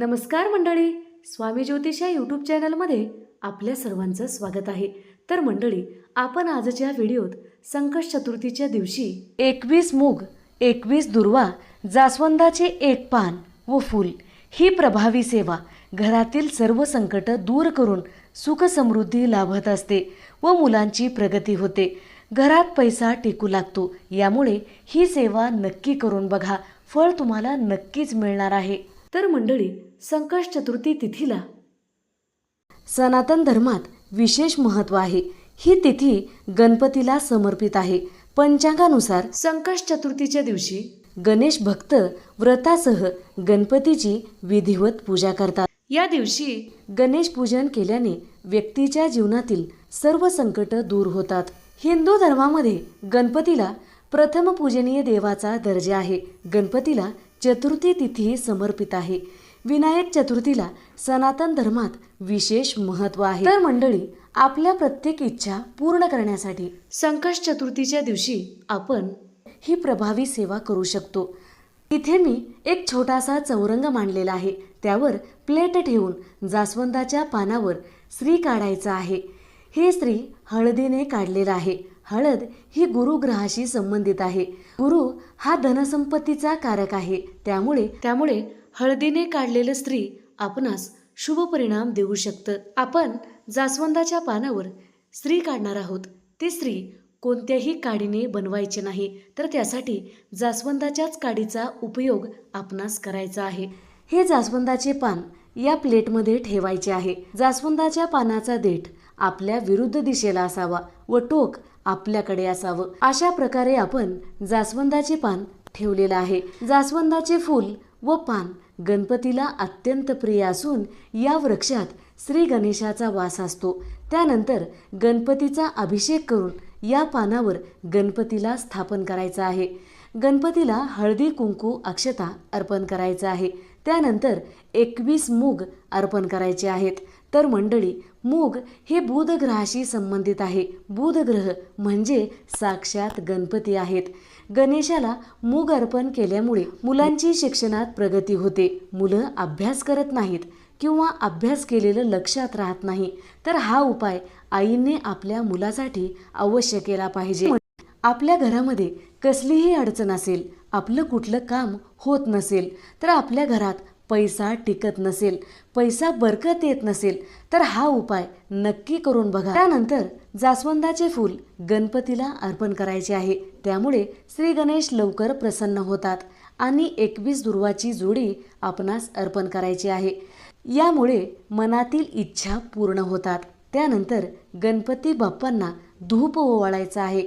नमस्कार मंडळी स्वामी ज्योतिष या यूट्यूब चॅनलमध्ये आपल्या सर्वांचं स्वागत आहे. तर मंडळी आपण आजच्या व्हिडिओत संकट चतुर्थीच्या दिवशी एकवीस मूग एकवीस दुर्वा जास्वंदाचे एक पान व फूल ही प्रभावी सेवा घरातील सर्व संकट दूर करून सुखसमृद्धी लाभत असते व मुलांची प्रगती होते. घरात पैसा टिकू लागतो यामुळे ही सेवा नक्की करून बघा. फळ तुम्हाला नक्कीच मिळणार आहे. तर मंडळी संकट चतुर्थी तिथीला. सनातन धर्मात विशेष महत्त्व आहे. ही तिथी गणपतीला समर्पित आहे. पंचांगानुसार संकट चतुर्थीच्या दिवशी गणेश भक्त व्रतासह गणपतीची विधिवत पूजा करतात. या दिवशी गणेश पूजन केल्याने व्यक्तीच्या जीवनातील सर्व संकट दूर होतात. हिंदू धर्मामध्ये गणपतीला प्रथम पूजनीय देवाचा दर्जा आहे. गणपतीला चतुर्थी तिथी समर्पित आहे. विनायक चतुर्थीला सनातन धर्मात विशेष महत्त्व आहे. तर मंडळी आपल्या प्रत्येक इच्छा पूर्ण करण्यासाठी संकष्ट चतुर्थीच्या दिवशी आपण ही प्रभावी सेवा करू शकतो. इथे मी एक छोटासा चौरंग मांडलेला आहे. त्यावर प्लेट ठेवून जास्वंदाच्या पानावर स्त्री काढायचा आहे. हे स्त्री हळदीने काढलेलं आहे. हळद ही गुरुग्रहाशी संबंधित आहे. गुरु हा धनसंपत्तीचा कारक आहे. त्यामुळे त्यामुळे हळदीने काढलेलं स्त्री आपणास शुभ परिणाम देऊ शकतं. आपण जास्वंदाच्या पानावर स्त्री काढणार आहोत. ती स्त्री कोणत्याही काडीने बनवायची नाही तर त्यासाठी जास्वंदाच्याच काडीचा उपयोग आपणास करायचा आहे. हे जास्वंदाचे पान या प्लेटमध्ये ठेवायचे आहे. जास्वंदाच्या पानाचा देठ आपल्या विरुद्ध दिशेला असावा व टोक आपल्याकडे असावं. अशा प्रकारे आपण जास्वंदाचे पान ठेवलेलं आहे. जास्वंदाचे फूल व पान गणपतीला अत्यंत प्रिय असून या वृक्षात श्री गणेशाचा वास असतो. त्यानंतर गणपतीचा अभिषेक करून या पानावर गणपतीला स्थापन करायचं आहे. गणपतीला हळदी कुंकू अक्षता अर्पण करायचं आहे. त्यानंतर एकवीस मूग अर्पण करायचे आहेत. तर मंडळी मूग हे बुध ग्रहाशी संबंधित आहे. बुध ग्रह म्हणजे साक्षात गणपती आहेत. गणेशाला मूग अर्पण केल्यामुळे मुलांची शिक्षणात प्रगती होते. मुलं अभ्यास करत नाहीत किंवा अभ्यास केलेलं लक्षात राहत नाही तर हा उपाय आईने आपल्या मुलासाठी अवश्य केला पाहिजे. आपल्या घरामध्ये कसलीही अडचण असेल आपलं कुठलं काम होत नसेल तर आपल्या घरात पैसा टिकत नसेल पैसा बरकत येत नसेल तर हा उपाय नक्की करून बघा. त्यानंतर जास्वंदाचे फूल गणपतीला अर्पण करायचे आहे. त्यामुळे श्री गणेश लवकर प्रसन्न होतात आणि एकवीस दुर्वाची जोडी आपणास अर्पण करायची आहे. यामुळे मनातील इच्छा पूर्ण होतात. त्यानंतर गणपती बाप्पांना धूप ओवाळायचा आहे.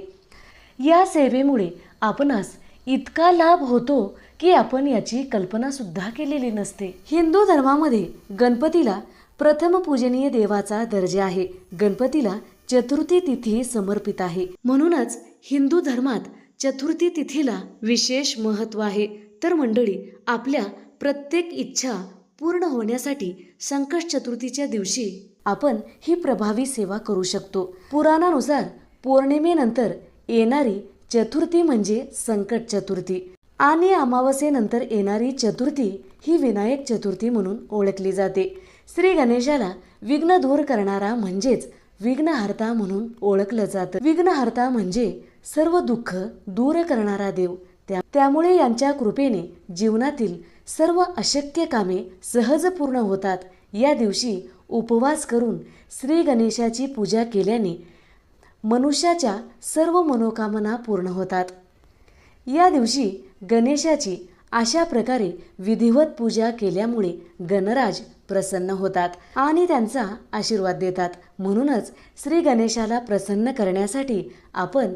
या सेवेमुळे आपणास इतका लाभ होतो की आपण याची कल्पनासुद्धा केलेली नसते. हिंदू धर्मामध्ये गणपतीला प्रथम पूजनीय देवाचा दर्जा आहे. गणपतीला चतुर्थी तिथी समर्पित आहे. म्हणूनच हिंदू धर्मात चतुर्थी तिथीला विशेष महत्त्व आहे. तर मंडळी आपल्या प्रत्येक इच्छा पूर्ण होण्यासाठी संकट चतुर्थीच्या दिवशी आपण ही प्रभावी सेवा करू शकतो. पुराणानुसार पौर्णिमेनंतर येणारी चतुर्थी म्हणजे संकट चतुर्थी आणि अमावस्येनंतर येणारी चतुर्थी ही विनायक चतुर्थी म्हणून ओळखली जाते. श्री गणेशाला विघ्न दूर करणारा म्हणजेच विघ्नहर्ता म्हणून ओळखलं जातं. विघ्नहर्ता म्हणजे सर्व दुःख दूर करणारा देव. त्या त्यामुळे यांच्या कृपेने जीवनातील सर्व अशक्य कामे सहज पूर्ण होतात. या दिवशी उपवास करून श्री गणेशाची पूजा केल्याने मनुष्याच्या सर्व मनोकामना पूर्ण होतात. या दिवशी गणेशाची अशा प्रकारे विधिवत पूजा केल्यामुळे गणराज प्रसन्न होतात आणि त्यांचा आशीर्वाद देतात. म्हणूनच श्री गणेशाला प्रसन्न करण्यासाठी आपण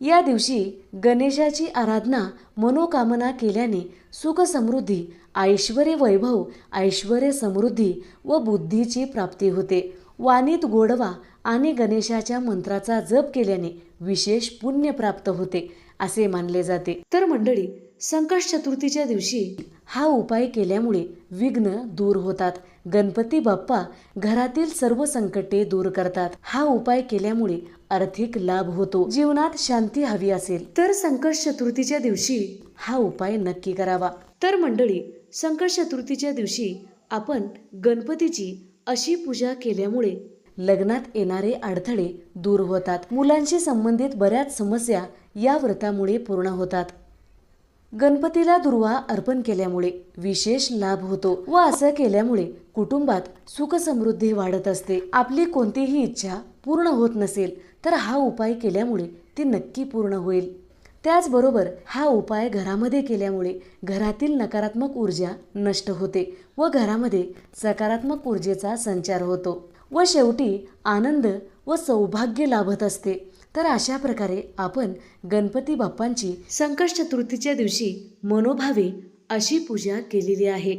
या दिवशी गणेशाची आराधना मनोकामना केल्याने सुख समृद्धी ऐश्वर वैभव ऐश्वर समृद्धी व बुद्धीची प्राप्ती होते. वाणीत गोडवा आणि गणेशाच्या मंत्राचा जप केल्याने विशेष पुण्य प्राप्त होते असे मानले जाते. तर मंडळी संकट चतुर्थीच्या दिवशी हा उपाय केल्यामुळे विघ्न दूर होतात. गणपती बाप्पा घरातील सर्व संकटे दूर करतात. हा उपाय केल्यामुळे आर्थिक लाभ होतो. जीवनात शांती हवी असेल तर संकट चतुर्थीच्या दिवशी हा उपाय नक्की करावा. तर मंडळी संकट चतुर्थीच्या दिवशी आपण गणपतीची अशी पूजा केल्यामुळे लग्नात येणारे अडथळे दूर होतात. मुलांशी संबंधित बऱ्याच समस्या या व्रतामुळे पूर्ण होतात. गणपतीला दुर्वा अर्पण केल्यामुळे विशेष लाभ होतो व असं केल्यामुळे कुटुंबात सुखसमृद्धी वाढत असते. आपली कोणतीही इच्छा पूर्ण होत नसेल तर हा उपाय केल्यामुळे ती नक्की पूर्ण होईल. त्याचबरोबर हा उपाय घरामध्ये केल्यामुळे घरातील नकारात्मक ऊर्जा नष्ट होते व घरामध्ये सकारात्मक ऊर्जेचा संचार होतो. व शेवटी आनंद व सौभाग्य लाभत असते. तर अशा प्रकारे आपण गणपती बाप्पांची संकट चतुर्थीच्या दिवशी मनोभावे अशी पूजा केलेली आहे.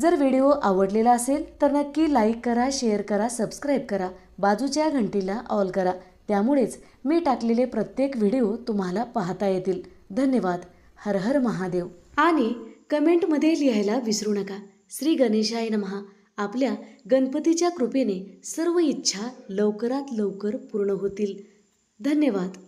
जर व्हिडिओ आवडलेला असेल तर नक्की लाईक करा शेअर करा सबस्क्राईब करा बाजूच्या घंटीला ऑल करा. त्यामुळेच मी टाकलेले प्रत्येक व्हिडिओ तुम्हाला पाहता येतील. धन्यवाद. हर हर महादेव. आणि कमेंटमध्ये लिहायला विसरू नका. श्री गणेशाय नमहा आपल्या गणपतीच्या कृपेने सर्व इच्छा लवकरात लवकर पूर्ण होतील. धन्यवाद.